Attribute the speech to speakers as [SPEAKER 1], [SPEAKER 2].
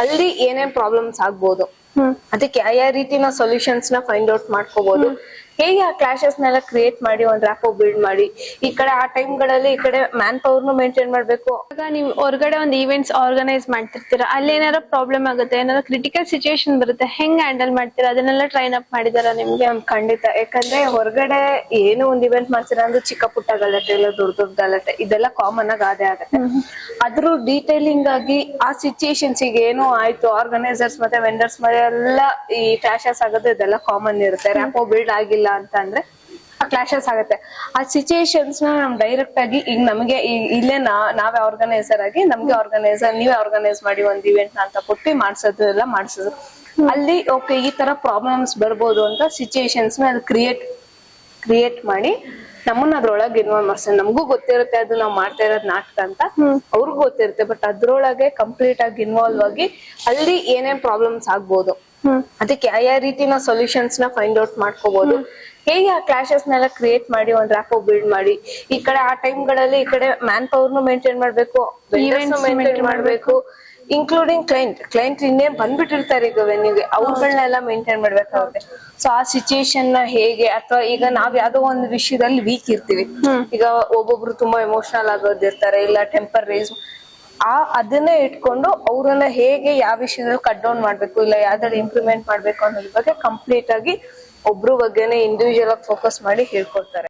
[SPEAKER 1] ಅಲ್ಲಿ ಏನೇನ್ ಪ್ರಾಬ್ಲಮ್ಸ್ ಆಗ್ಬೋದು. ಅದಕ್ಕೆ ಯಾವ ಯಾವ ರೀತಿ ನಾವು ಸೊಲ್ಯೂಷನ್ಸ್ನ ಫೈಂಡ್ ಔಟ್ ಮಾಡ್ಕೋಬಹುದು ಹೇಗೆ ಆ ಕ್ಲಾಶಸ್ನೆಲ್ಲ ಕ್ರಿಯೇಟ್ ಮಾಡಿ ಒಂದ್ ರ್ಯಾಪೋ ಬಿಲ್ಡ್ ಮಾಡಿ ಈ ಕಡೆ ಆ ಟೈಮ್ಗಳಲ್ಲಿ ಈ ಕಡೆ ಮ್ಯಾನ್ ಪವರ್ನು ಮೇಂಟೈನ್ ಮಾಡ್ಬೇಕು.
[SPEAKER 2] ಆಗ ನೀವು ಹೊರಗಡೆ ಒಂದು ಈವೆಂಟ್ಸ್ ಆರ್ಗನೈಸ್ ಮಾಡ್ತಿರ್ತೀರಾ ಅಲ್ಲಿ ಏನಾರ ಪ್ರಾಬ್ಲಮ್ ಆಗುತ್ತೆ ಏನಾರ ಕ್ರಿಟಿಕಲ್ ಸಿಚುಯೇಷನ್ ಬರುತ್ತೆ ಹೆಂಗ್ ಹ್ಯಾಂಡಲ್ ಮಾಡ್ತೀರಾ ಅದನ್ನೆಲ್ಲ ಟ್ರೈನ್ ಅಪ್ ಮಾಡಿದಾರ ನಿಮ್ಗೆ?
[SPEAKER 1] ಖಂಡಿತ. ಯಾಕಂದ್ರೆ ಹೊರಗಡೆ ಏನೋ ಒಂದ್ ಇವೆಂಟ್ ಮಾಡ್ತೀರಾ ಅಂದ್ರೆ ಚಿಕ್ಕ ಪುಟ್ಟ ಗಲಾಟೆ ಇಲ್ಲ ದೊಡ್ಡ ದೊಡ್ಡ ಗಲಾಟೆ ಇದೆಲ್ಲ ಕಾಮನ್ ಆಗಿ ಅದೇ ಆಗುತ್ತೆ. ಅದ್ರ ಡೀಟೈಲಿಂಗ್ ಆಗಿ ಆ ಸಿಚುಯೇಷನ್ಸ್ ಈಗ ಏನೋ ಆಯ್ತು ಆರ್ಗನೈಸರ್ಸ್ ಮತ್ತೆ ವೆಂಡರ್ಸ್ ಮೇಲೆ ಎಲ್ಲ ಈ ಕ್ಲಾಶಸ್ ಆಗೋದು ಇದೆಲ್ಲ ಕಾಮನ್ ಇರುತ್ತೆ. ರ್ಯಾಪೋ ಬಿಲ್ಡ್ ಆಗಿಲ್ಲ ಅಂತ ಅಂದ್ರೆ ಕ್ಲಾಶಸ್ ಆಗುತ್ತೆ. ಆ ಸಿಚುಯೇಷನ್ಸ್ನ ನಮ್ ಡೈರೆಕ್ಟ್ ಆಗಿ ಈಗ ನಮಗೆ ಇಲ್ಲೇ ನಾ ನಾವೇ ಆರ್ಗನೈಸರ್ ಆಗಿ ನಮ್ಗೆ ಆರ್ಗನೈಸರ್ ನೀವೇ ಆರ್ಗನೈಸ್ ಮಾಡಿ ಒಂದ್ ಇವೆಂಟ್ ಅಂತ ಕೊಟ್ಟು ಮಾಡ್ಸೋದು ಎಲ್ಲ ಮಾಡ್ಸೋದು. ಅಲ್ಲಿ ಓಕೆ ಈ ತರ ಪ್ರಾಬ್ಲಮ್ಸ್ ಬರ್ಬೋದು ಅಂತ ಸಿಚುಯೇಷನ್ಸ್ನ ಅಲ್ಲಿ ಕ್ರಿಯೇಟ್ ಕ್ರಿಯೇಟ್ ಮಾಡಿ ನಮ್ಮನ್ನ ಅದ್ರೊಳಗೆ ಇನ್ವಾಲ್ವ್ ಮಾಡ್ತಾರೆ ನಮಗೂ ಗೊತ್ತಿರುತ್ತೆ ಅದು ನಾವು ಮಾಡ್ತಾ ಇರೋದ್ ನಾಟಕ ಅಂತ. ಅವ್ರಿಗೂ ಗೊತ್ತಿರುತ್ತೆ ಬಟ್ ಅದ್ರೊಳಗೆ ಕಂಪ್ಲೀಟ್ ಆಗಿ ಇನ್ವಾಲ್ವ್ ಆಗಿ ಅಲ್ಲಿ ಏನೇನ್ ಪ್ರಾಬ್ಲಮ್ಸ್ ಆಗ್ಬೋದು. ಅದಕ್ಕೆ ಯಾವ ಯಾವ ರೀತಿ ನಾವು ಸೊಲ್ಯೂಷನ್ಸ್ನ ಫೈಂಡ್ ಔಟ್ ಮಾಡ್ಕೋಬಹುದು ಹೇಗೆ ಆ ಕ್ಲಾಶಸ್ ನೆಲ್ಲ ಕ್ರಿಯೇಟ್ ಮಾಡಿ ಒಂದ್ ರ್ಯಾಪೋ ಬಿಲ್ಡ್ ಮಾಡಿ? ಈ ಕಡೆ ಆ ಟೈಮ್ಗಳಲ್ಲಿ ಈ ಕಡೆ ಮ್ಯಾನ್ ಪವರ್ ನು ಮೇಂಟೈನ್ ಮಾಡ್ಬೇಕು ಮೇಂಟೈನ್ ಮಾಡ್ಬೇಕು ಇನ್ಕ್ಲೂಡಿಂಗ್ ಕ್ಲೈಂಟ್ ಕ್ಲೈಂಟ್ ಇನ್ನೇ ಬಂದ್ಬಿಟ್ಟಿರ್ತಾರೆ ಈಗ ವೆನ್ಯೂಗೆ ಅವ್ರಗಳನ್ನೆಲ್ಲ ಮೇಂಟೈನ್ ಮಾಡ್ಬೇಕಾಗುತ್ತೆ ಸೊ ಆ ಸಿಚುಯೇಷನ್ನ ಹೇಗೆ? ಅಥವಾ ಈಗ ನಾವ್ ಯಾವ್ದೋ ಒಂದು ವಿಷಯದಲ್ಲಿ ವೀಕ್ ಇರ್ತೀವಿ. ಈಗ ಒಬ್ಬೊಬ್ರು ತುಂಬಾ ಎಮೋಷನಲ್ ಆಗೋದಿರ್ತಾರೆ ಇಲ್ಲ ಟೆಂಪರ್ ರೇಸ್ ಆ ಅದನ್ನೇ ಇಟ್ಕೊಂಡು ಅವ್ರನ್ನ ಹೇಗೆ ಯಾವ ವಿಷಯದಲ್ಲಿ ಕಟ್ ಡೌನ್ ಮಾಡ್ಬೇಕು ಇಲ್ಲ ಯಾವ್ದಾದ್ರು ಇಂಪ್ರೂವ್ಮೆಂಟ್ ಮಾಡ್ಬೇಕು ಅನ್ನೋದ್ರ ಬಗ್ಗೆ ಕಂಪ್ಲೀಟ್ ಆಗಿ ಒಬ್ರು ಬಗ್ಗೆನೆ ಇಂಡಿವಿಜುವಲ್ ಆಗಿ ಫೋಕಸ್ ಮಾಡಿ ಹೇಳ್ಕೊಡ್ತಾರೆ.